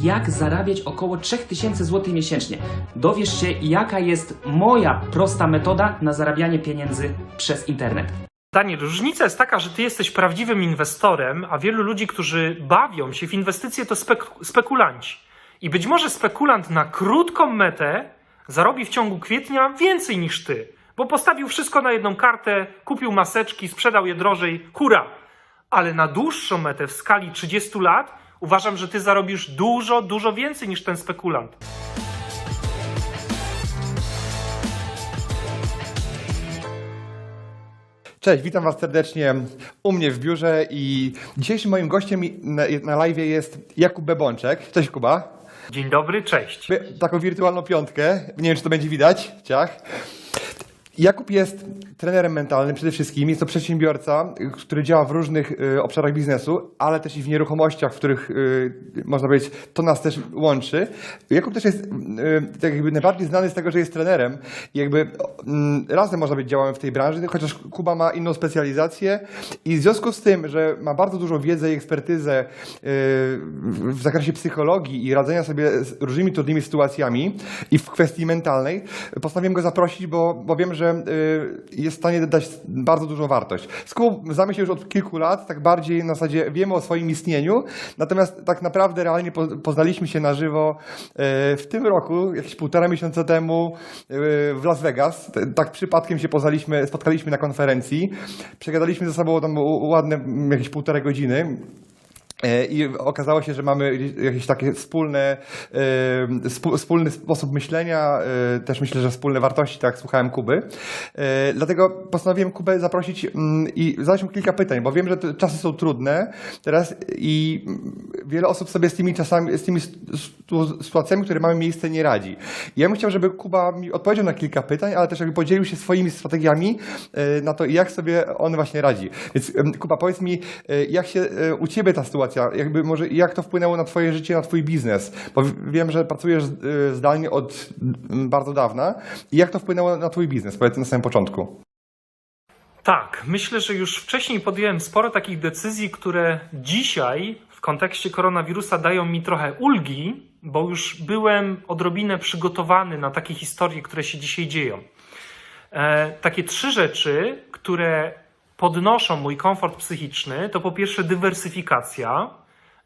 jak zarabiać około 3000 zł miesięcznie. Dowiesz się, jaka jest moja prosta metoda na zarabianie pieniędzy przez internet. Daniel, różnica jest taka, że ty jesteś prawdziwym inwestorem, a wielu ludzi, którzy bawią się w inwestycje, to spek spekulanci. I być może spekulant na krótką metę zarobi w ciągu kwietnia więcej niż ty, bo postawił wszystko na jedną kartę, kupił maseczki, sprzedał je drożej, hura! Ale na dłuższą metę w skali 30 lat uważam, że ty zarobisz dużo, dużo więcej niż ten spekulant. Cześć, witam Was serdecznie u mnie w biurze i dzisiejszym moim gościem na, na live jest Jakub Bebączek. Cześć Kuba. Dzień dobry, cześć. Taką wirtualną piątkę, nie wiem czy to będzie widać, ciach. Jakub jest trenerem mentalnym przede wszystkim. Jest to przedsiębiorca, który działa w różnych y, obszarach biznesu, ale też i w nieruchomościach, w których y, można powiedzieć, to nas też łączy. Jakub też jest y, tak jakby najbardziej znany z tego, że jest trenerem jakby y, razem można być działamy w tej branży, chociaż Kuba ma inną specjalizację i w związku z tym, że ma bardzo dużą wiedzę i ekspertyzę w zakresie psychologii i radzenia sobie z różnymi trudnymi sytuacjami i w kwestii mentalnej, postanowiłem go zaprosić, bo, bo wiem, że y, jest w stanie dać bardzo dużą wartość. Kubą znamy się już od kilku lat, tak bardziej na zasadzie wiemy o swoim istnieniu, natomiast tak naprawdę realnie po- poznaliśmy się na żywo y, w tym roku, jakieś półtora miesiąca temu y, w Las Vegas. Tak przypadkiem się poznaliśmy, spotkaliśmy na konferencji, przegadaliśmy ze sobą tam ładne jakieś półtorej godziny. E, I okazało się, że mamy jakieś takie wspólne, e, wspólny sposób myślenia, e, też myślę, że wspólne wartości, tak jak słuchałem Kuby. Dlatego postanowiłem Kubę zaprosić mm, i zadać mu kilka pytań, bo wiem, że te czasy są trudne teraz i wiele osób sobie z tymi czasami, z tymi sytuacjami, które mamy miejsce, nie radzi. I ja bym chciał, żeby Kuba mi odpowiedział na kilka pytań, ale też jakby podzielił się swoimi strategiami na to, jak sobie on właśnie radzi. Więc Kuba, powiedz mi, jak się u Ciebie ta sytuacja, jakby może jak to wpłynęło na Twoje życie, na Twój biznes? Bo wiem, że pracujesz e, zdalnie od mm, bardzo dawna. I jak to wpłynęło na Twój biznes? Powiedz na samym początku. Tak, myślę, że już wcześniej podjąłem sporo takich decyzji, które dzisiaj w kontekście koronawirusa dają mi trochę ulgi, bo już byłem odrobinę przygotowany na takie historie, które się dzisiaj dzieją. E, takie trzy rzeczy, które podnoszą mój komfort psychiczny, to po pierwsze dywersyfikacja,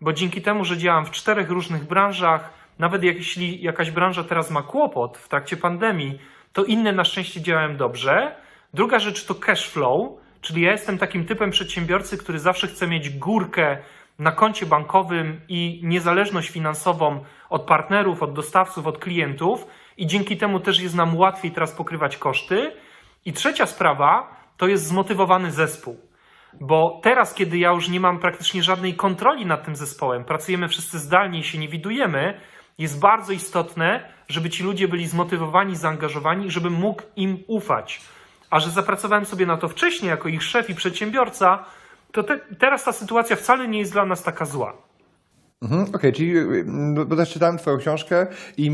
bo dzięki temu, że działam w czterech różnych branżach, nawet jeśli jakaś branża teraz ma kłopot w trakcie pandemii, to inne na szczęście działają dobrze. Druga rzecz to cash flow, czyli ja jestem takim typem przedsiębiorcy, który zawsze chce mieć górkę na koncie bankowym i niezależność finansową od partnerów, od dostawców, od klientów i dzięki temu też jest nam łatwiej teraz pokrywać koszty. I trzecia sprawa to jest zmotywowany zespół. Bo teraz, kiedy ja już nie mam praktycznie żadnej kontroli nad tym zespołem, pracujemy wszyscy zdalnie i się nie widujemy, jest bardzo istotne, żeby ci ludzie byli zmotywowani, zaangażowani i żebym mógł im ufać. A że zapracowałem sobie na to wcześniej jako ich szef i przedsiębiorca, to te, teraz ta sytuacja wcale nie jest dla nas taka zła. Mhm, Okej, czyli y, no, bo też czytałem Twoją książkę i